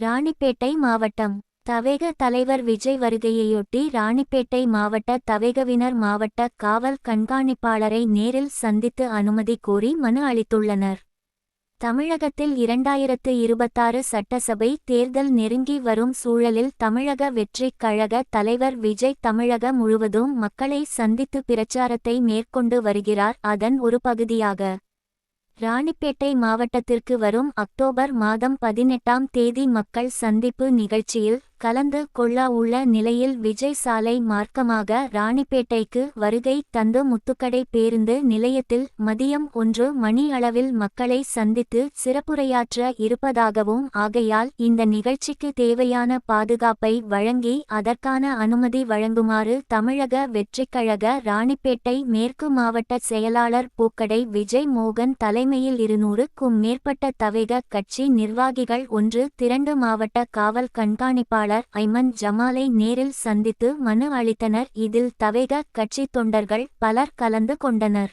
ராணிப்பேட்டை மாவட்டம் தவேக தலைவர் விஜய் வருகையையொட்டி ராணிப்பேட்டை மாவட்ட தவேகவினர் மாவட்ட காவல் கண்காணிப்பாளரை நேரில் சந்தித்து அனுமதி கோரி மனு அளித்துள்ளனர். தமிழகத்தில் இரண்டாயிரத்து இருபத்தாறு சட்டசபை தேர்தல் நெருங்கி வரும் சூழலில் தமிழக வெற்றிக் கழக தலைவர் விஜய் தமிழக முழுவதும் மக்களை சந்தித்து பிரச்சாரத்தை மேற்கொண்டு வருகிறார். அதன் ஒரு பகுதியாக ராணிப்பேட்டை மாவட்டத்திற்கு வரும் அக்டோபர் மாதம் பதினெட்டாம் தேதி மக்கள் சந்திப்பு நிகழ்ச்சியில் கலந்து கொள்ள உள்ள நிலையில் விஜய் சாலை மார்க்கமாக ராணிப்பேட்டைக்கு வருகை தந்து முத்துக்கடை பேருந்து நிலையத்தில் மதியம் ஒன்று மணி அளவில் மக்களை சந்தித்து சிறப்புரையாற்ற இருப்பதாகவும் ஆகையால் இந்த நிகழ்ச்சிக்கு தேவையான பாதுகாப்பை வழங்கி அதற்கான அனுமதி வழங்குமாறு தமிழக வெற்றிக்கழக ராணிப்பேட்டை மேற்கு மாவட்ட செயலாளர் பூக்கடை விஜய் மோகன் தலைமையில் இருநூறுக்கும் மேற்பட்ட தவேக கட்சி நிர்வாகிகள் ஒன்று திரண்டு மாவட்ட காவல் கண்காணிப்பாளர் ஐமன் ஜமாலை நேரில் சந்தித்து மனு அளித்தனர். இதில் தவேக கட்சி தொண்டர்கள் பலர் கலந்து கொண்டனர்.